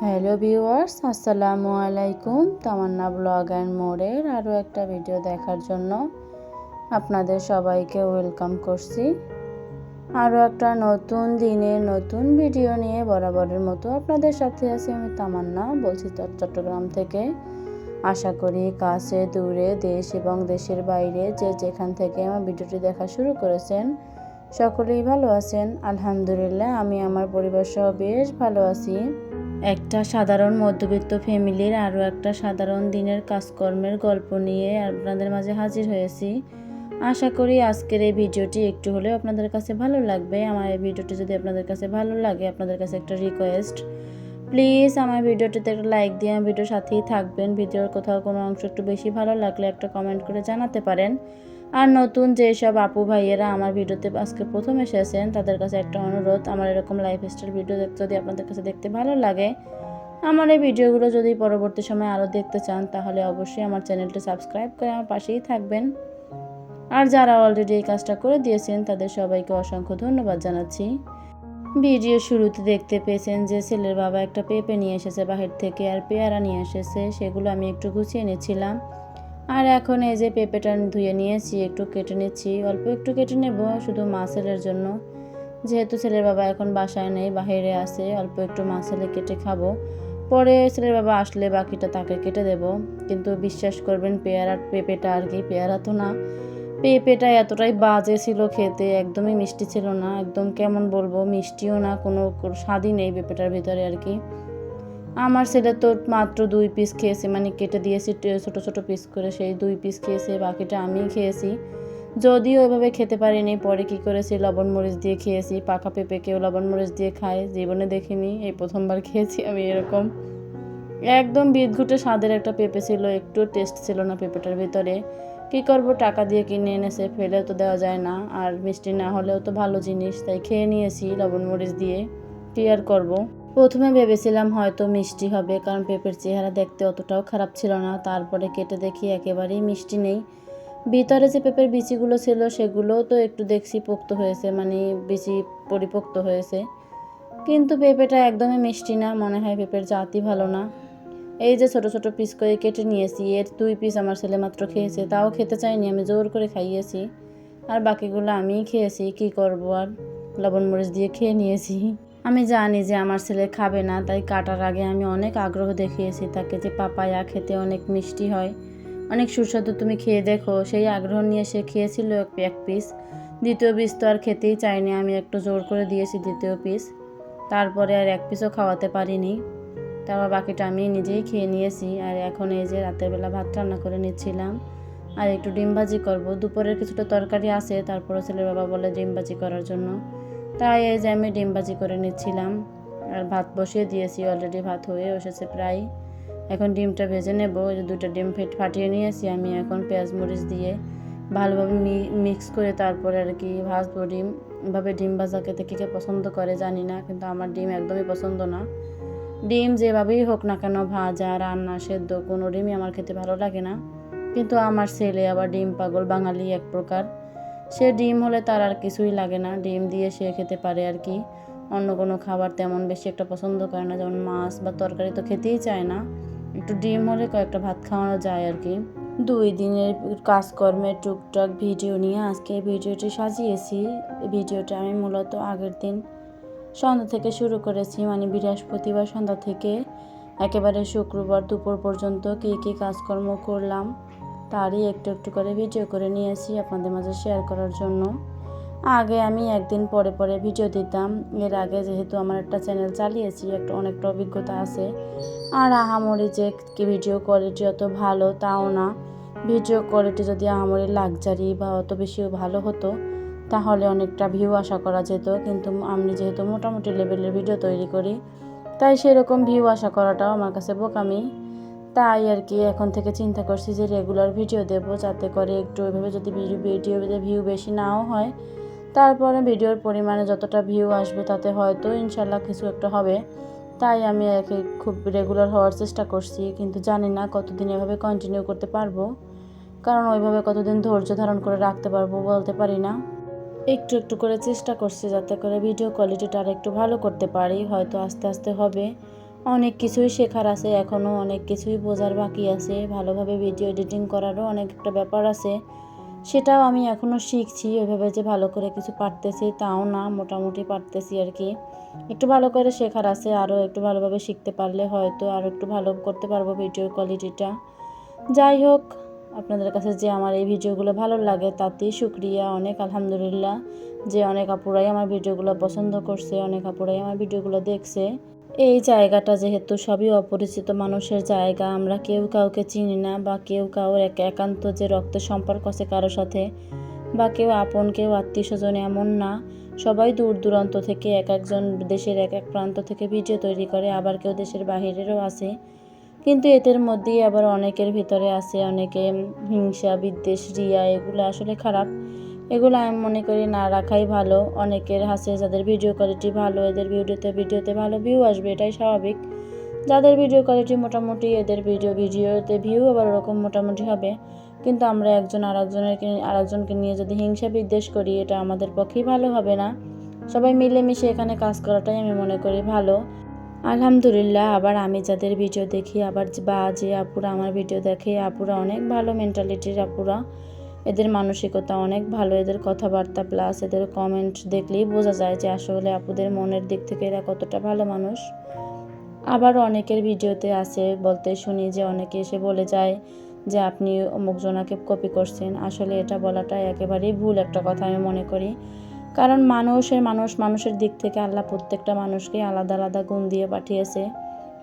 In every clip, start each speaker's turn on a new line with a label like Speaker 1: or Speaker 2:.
Speaker 1: Hello viewers, আসসালামু আলাইকুম। তামান্না blog and মোড়ের আরও একটা ভিডিও দেখার জন্য আপনাদের সবাইকে ওয়েলকাম করছি। আরও একটা নতুন দিনের নতুন ভিডিও নিয়ে বরাবরের মতো আপনাদের সাথে আছি আমি তামান্না, বলছি চট- চট্টগ্রাম থেকে। আশা করি কাছে, দূরে, দেশ এবং দেশের বাইরে যে যেখান থেকে আমার ভিডিওটি দেখা শুরু করেছেন সকলেই ভালো আছেন। আলহামদুলিল্লাহ, আমি আমার পরিবার সহ বেশ ভালো আছি। একটা সাধারণ মধ্যবিত্ত ফ্যামিলির আরও একটা সাধারণ দিনের কাজকর্মের গল্প নিয়ে আপনাদের মাঝে হাজির হয়েছি। আশা করি আজকের এই ভিডিওটি একটু হলেও আপনাদের কাছে ভালো লাগবে। আমার এই ভিডিওটি যদি আপনাদের কাছে ভালো লাগে, আপনাদের কাছে একটা রিকোয়েস্ট প্লিজ আমার ভিডিওটিতে একটা লাইক দিয়ে আমার ভিডিওর সাথেই থাকবেন। ভিডিওর কোথাও কোনো অংশ একটু বেশি ভালো লাগলে একটা কমেন্ট করে জানাতে পারেন। আর নতুন যেসব আপু ভাইয়েরা আমার ভিডিওতে আজকে প্রথম এসেছেন, তাদের কাছে একটা অনুরোধ, আমার এরকম লাইফস্টাইল ভিডিও দেখতে যদি আপনাদের কাছে দেখতে ভালো লাগে, আমার এই ভিডিওগুলো যদি পরবর্তী সময় আরও দেখতে চান, তাহলে অবশ্যই আমার চ্যানেলটি সাবস্ক্রাইব করে আমার পাশেই থাকবেন। আর যারা অলরেডি এই কাজটা করে দিয়েছেন, তাদের সবাইকে অসংখ্য ধন্যবাদ জানাচ্ছি। ভিডিও শুরুতে দেখতে পেয়েছেন যে ছেলের বাবা একটা পেঁপে নিয়ে এসেছে বাহির থেকে, আর পেয়ারা নিয়ে এসেছে, সেগুলো আমি একটু গুছিয়ে নিচ্ছিলাম। আর এখন এই যে পেঁপেটা ধুয়ে নিয়েছি, একটু কেটে নিচ্ছি। অল্প একটু কেটে নেব, শুধু মাছেলের জন্য। যেহেতু ছেলের বাবা এখন বাসায় নেই বাইরে আছে, অল্প একটু মাছেলে কেটে খাব। পরে ছেলের বাবা আসলে বাকিটা তাকে কেটে দেব। কিন্তু বিশ্বাস করবেন, পেয়ারা, পেঁপেটা আর কি, পেয়ারা তো না। পেঁপেটা এতটাই বাজে ছিল খেতে, একদমই মিষ্টি ছিল না। একদম কেমন বলব, মিষ্টিও না, কোনো স্বাদই নেই পেঁপেটার ভিতরে আর কি। আমার ছেলে তো মাত্র দুই পিস খেয়েছে মানে কেটে দিয়েছি ছোট ছোট পিস করে সেই দুই পিস খেয়েছে, বাকিটা আমি খেয়েছি। যদিও ওইভাবে খেতে পারিনি, পরে কি করেছি, লবণ মরিচ দিয়ে খেয়েছি পাকা পেঁপে কেউ লবণ মরিচ দিয়ে খায়, জীবনে দেখিনি, এই প্রথমবার খেয়েছি আমি এরকম। একদম বিদঘুটে স্বাদের একটা পেঁপে ছিল, একটু টেস্ট ছিল না পেঁপেটার ভিতরে। কি করব, টাকা দিয়ে কিনে এনেছে ফেলে তো দেওয়া যায় না, আর মিষ্টি না হলেও তো ভালো জিনিস, তাই খেয়ে নিয়েছি লবণ মরিচ দিয়ে, কি আর করব? প্রথমে ভেবেছিলাম হয়তো মিষ্টি হবে, কারণ পেঁপের চেহারা দেখতে অতটাও খারাপ ছিল না। তারপরে কেটে দেখি একেবারেই মিষ্টি নেই। ভিতরে যে পেঁপের বিচিগুলো ছিল, সেগুলোও তো একটু দেখছি পোক্ত হয়েছে মানে বিচি পরিপোক্ত হয়েছে। কিন্তু পেঁপেটা একদমই মিষ্টি না, মনে হয় পেঁপের জাতই ভালো না। এই যে ছোট ছোট পিস করে কেটে নিয়েছি, এর দুই পিস আমার ছেলে মাত্র খেয়েছে, তাও খেতে চাইনি, আমি জোর করে খাইয়েছি। আর বাকিগুলো আমিই খেয়েছি, কি করব? আর লবণ মরিচ দিয়ে খেয়ে নিয়েছি। আমি জানি যে আমার ছেলে খাবে না, তাই কাটার আগে আমি অনেক আগ্রহ দেখিয়েছি তাকে যে পাপায়া খেতে অনেক মিষ্টি হয়। অনেক সুস্বাদু তুমি খেয়ে দেখো, সেই আগ্রহ নিয়ে সে খেয়েছিল এক- পিস। দ্বিতীয় পিস তো আর খেতেই চাইনি আমি একটু জোর করে দিয়েছি দ্বিতীয় পিস। তারপরে আর এক পিসও খাওয়াতে পারিনি। তারপর বাকিটা আমি নিজেই খেয়ে নিয়েছি, আর এখন এই যে রাতের বেলা ভাত রান্না করে নিচ্ছিলাম। আর একটু ডিম ভাজি করব। দুপুরের কিছুটা তরকারি আছে তারপরে ছেলের বাবা বলে ডিম ভাজি করার জন্য। তাই এই যে আমি ডিম ভাজি করে নিচ্ছিলাম আর ভাত বসিয়ে দিয়েছি অলরেডি ভাত হয়ে এসেছে প্রায়। এখন ডিমটা ভেজে নেব যে দুটো ডিম ফেট ফাটিয়ে নিয়েছি, আমি এখন পেঁয়াজ মরিচ দিয়ে ভালোভাবে মিক্স করে তারপরে আর কি ভাজবো ডিম। এভাবে ডিম ভাজা খেতে কে কে পছন্দ করে জানি না, কিন্তু আমার ডিম একদমই পছন্দ না। ডিম যেভাবেই হোক না কেন, ভাজা, রান্না, সেদ্ধ, কোনো ডিমই আমার খেতে ভালো লাগে না। কিন্তু আমার ছেলে আবার ডিম পাগল বাঙালি এক প্রকার। সে ডিম হলে তার আর কিছুই লাগে না। ডিম দিয়ে সে খেতে পারে আর কি। অন্য কোনো খাবার তেমন বেশি একটা পছন্দ করে না, যেমন মাছ বা তরকারি তো খেতেই চায় না। একটু ডিম হলে কয়েকটা ভাত খাওয়ানো যায় আর কি। দুই দিনের কাজকর্মের টুকটাক ভিডিও নিয়ে আজকে ভিডিওটি সাজিয়েছি। ভিডিওটা আমি মূলত আগের দিন সন্ধ্যা থেকে শুরু করেছি মানে বৃহস্পতিবার সন্ধ্যা থেকে। একেবারে শুক্রবার দুপুর পর্যন্ত কী কী কাজকর্ম করলাম তারই একটু একটু করে ভিডিও করে নিয়েছি আপনাদের মাঝে শেয়ার করার জন্য। আগে আমি একদিন পরে পরে ভিডিও দিতাম। এর আগে যেহেতু আমার একটা চ্যানেল চালিয়েছি, একটা অনেকটা অভিজ্ঞতা আছে। আর আহামরি যে ভিডিও কোয়ালিটি অত ভালো তাও না। ভিডিও কোয়ালিটি যদি আহামরি লাক্সারি বা অত বেশি ভালো হতো, তাহলে অনেকটা ভিউ আশা করা যেত। কিন্তু আমি যেহেতু মোটামুটি লেভেলের ভিডিও তৈরি করি, তাই সেরকম ভিউ আশা করাটাও আমার কাছে বোকামি। তাই আর কি এখন থেকে চিন্তা করছি যে রেগুলার ভিডিও দেব যাতে করে একটু ওইভাবে যদি ভিডিওতে ভিউ বেশি নাও হয়, তারপরে ভিডিওর পরিমাণে যতটা ভিউ আসবে তাতে হয়তো ইনশাল্লাহ কিছু একটা হবে। তাই আমি আর কি খুব রেগুলার হওয়ার চেষ্টা করছি, কিন্তু জানি না কতদিন এভাবে কন্টিনিউ করতে পারব, কারণ ওইভাবে কতদিন ধৈর্য ধারণ করে রাখতে পারব বলতে পারি না। একটু একটু করে চেষ্টা করছি যাতে করে ভিডিও কোয়ালিটিটা আর একটু ভালো করতে পারি, হয়তো আস্তে আস্তে হবে। অনেক কিছুই শেখার আছে এখনও অনেক কিছুই বোঝার বাকি আছে, ভালোভাবে ভিডিও এডিটিং করারও অনেক একটা ব্যাপার আছে। সেটাও আমি এখনও শিখছি ওইভাবে যে ভালো করে কিছু পারতেছি তাও না, মোটামুটি পারতেছি আর কি। একটু ভালো করে শেখার আছে, আরও একটু ভালোভাবে শিখতে পারলে হয়তো আরও একটু ভালো করতে পারব ভিডিওর কোয়ালিটিটা যাই হোক, আপনাদের কাছে যে আমার এই ভিডিওগুলো ভালো লাগে তাতেই শুক্রিয়া, অনেক আলহামদুলিল্লাহ যে অনেক আপুরাই আমার ভিডিওগুলো পছন্দ করছে, অনেক আপুরাই আমার ভিডিওগুলো দেখছে। এই জায়গাটা যেহেতু সবই অপরিচিত মানুষের জায়গা, আমরা কেউ কাউকে চিনি না বা কেউ কাউর এক একান্ত যে রক্তের সম্পর্ক আছে কারোর সাথে বা কেউ আপন, কেউ আত্মীয় স্বজন এমন না। সবাই দূর দূরান্ত থেকে এক একজন দেশের এক এক প্রান্ত থেকে ভিডিও তৈরি করে, আবার কেউ দেশের বাহিরেরও আছে। কিন্তু এদের মধ্যেই আবার অনেকের ভিতরে আছে, অনেকে হিংসা, বিদ্বেষ, রিয়া, এগুলো আসলে খারাপ। এগুলো আমি মনে করি না রাখাই ভালো। অনেকের হাসে যাদের ভিডিও কোয়ালিটি ভালো, এদের ভিডিওতে ভিডিওতে ভালো ভিউ আসবে, এটাই স্বাভাবিক। যাদের ভিডিও কোয়ালিটি মোটামুটি, এদের ভিডিও ভিডিওতে ভিউ আবার ওরকম মোটামুটি হবে। কিন্তু আমরা একজন আর একজনের আর একজনকে নিয়ে যদি হিংসা বিদ্বেষ করি, এটা আমাদের পক্ষেই ভালো হবে না। সবাই মিলেমিশে এখানে কাজ করাটাই আমি মনে করি ভালো। আলহামদুলিল্লাহ, আবার আমি যাদের ভিডিও দেখি, আবার বা যে আপুরা আমার ভিডিও দেখে, আপুরা অনেক ভালো মেন্টালিটির আপুরা। এদের মানসিকতা অনেক ভালো, এদের কথাবার্তা প্লাস এদের কমেন্ট দেখলেই বোঝা যায় যে আসলে আপুদের মনের দিক থেকে এরা কতটা ভালো মানুষ। আবার অনেকের ভিডিওতে আছে, বলতে শুনি যে অনেকে এসে বলে যায় যে আপনি অমুক জনাকে কপি করছেন। আসলে এটা বলাটা একেবারেই ভুল একটা কথা আমি মনে করি। কারণ মানুষের মানুষ, মানুষের দিক থেকে আল্লাহ প্রত্যেকটা মানুষকে আলাদা আলাদা গুণ দিয়ে পাঠিয়েছে।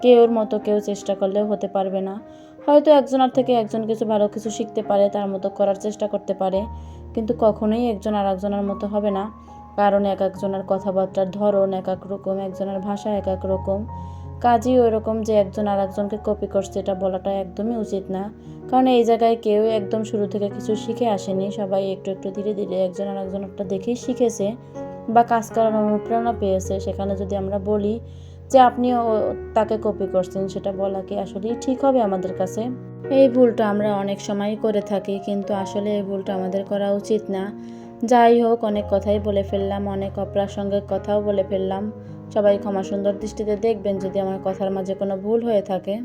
Speaker 1: কেউর মতো কেউ চেষ্টা করলেও হতে পারবে না। হয়তো একজনের থেকে একজন কিছু ভালো কিছু শিখতে পারে, তার মতো করার চেষ্টা করতে পারে, কিন্তু কখনোই একজন আর একজনের মতো হবে না। কারণ এক একজনের কথাবার্তার ধরন, এক এক রকম, একজনের ভাষা এক এক রকম। কাজই ওই রকম যে একজন আর একজনকে কপি করছে, এটা বলাটা একদমই উচিত না। কারণ এই জায়গায় কেউ একদম শুরু থেকে কিছু শিখে আসেনি, সবাই একটু একটু ধীরে ধীরে একজন আর একজনটা দেখেই শিখেছে বা কাজ করার অনুপ্রেরণা পেয়েছে। সেখানে যদি আমরা বলি যে আপনিও তাকে কপি করছেন, সেটা বলা কি আসলেই ঠিক হবে আমাদের কাছে? এই ভুলটা আমরা অনেক সময়ই করে থাকি, কিন্তু আসলে এই ভুলটা আমাদের করা উচিত না। যাই হোক, অনেক কথাই বলে ফেললাম, অনেক অপ্রাসঙ্গিক কথাও বলে ফেললাম। সবাই ক্ষমা সুন্দর দৃষ্টিতে দেখবেন যদি আমার কথার মাঝে কোনো ভুল হয়ে থাকে।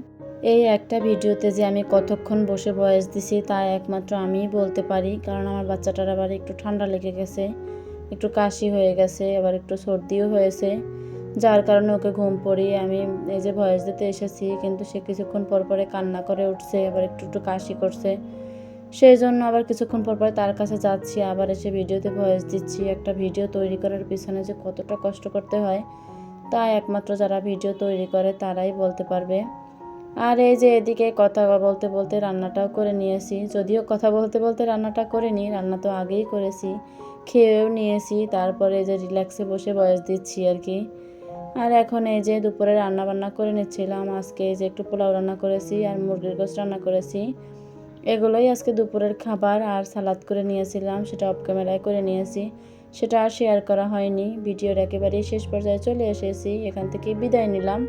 Speaker 1: এই একটা ভিডিওতে যে আমি কতক্ষণ বসে বয়স দিছি, তা একমাত্র আমিই বলতে পারি, কারণ আমার বাচ্চাটার আবার একটু ঠান্ডা লেগে গেছে, একটু কাশি হয়ে গেছে, আবার একটু সর্দিও হয়েছে। যার কারণে ওকে ঘুম পড়িয়ে আমি এই যে ভয়েস দিতে এসেছি, কিন্তু সে কিছুক্ষণ পর পরে কান্না করে উঠছে, আবার একটু একটু কাশি করছে। সেই জন্য আবার কিছুক্ষণ পর পরে তার কাছে যাচ্ছি, আবার এসে ভিডিওতে ভয়েস দিচ্ছি, একটা ভিডিও তৈরি করার পিছনে যে কতটা কষ্ট করতে হয়, তা একমাত্র যারা ভিডিও তৈরি করে তারাই বলতে পারবে। আর এই যে এদিকে কথা বলতে বলতে রান্নাটাও করে নিয়েছি, যদিও কথা বলতে বলতে রান্নাটা করে নিই রান্না তো আগেই করেছি, খেয়েও নিয়েছি, তারপরে যে রিল্যাক্সে বসে বয়স দিচ্ছি আর কি। আর এখন এই যে দুপুরে রান্না বান্না করে নিচ্ছিলাম, আজকে এই যে একটু পোলাও রান্না করেছি আর মুরগির গোস রান্না করেছি। এগুলোই আজকে দুপুরের খাবার আর সালাদ করে নিয়েছিলাম, সেটা অফ ক্যামেরায় করে নিয়েছি। সেটা আর শেয়ার করা হয়নি, ভিডিওর একেবারেই শেষ পর্যায়ে চলে এসেছি, এখান থেকে বিদায় নিলাম।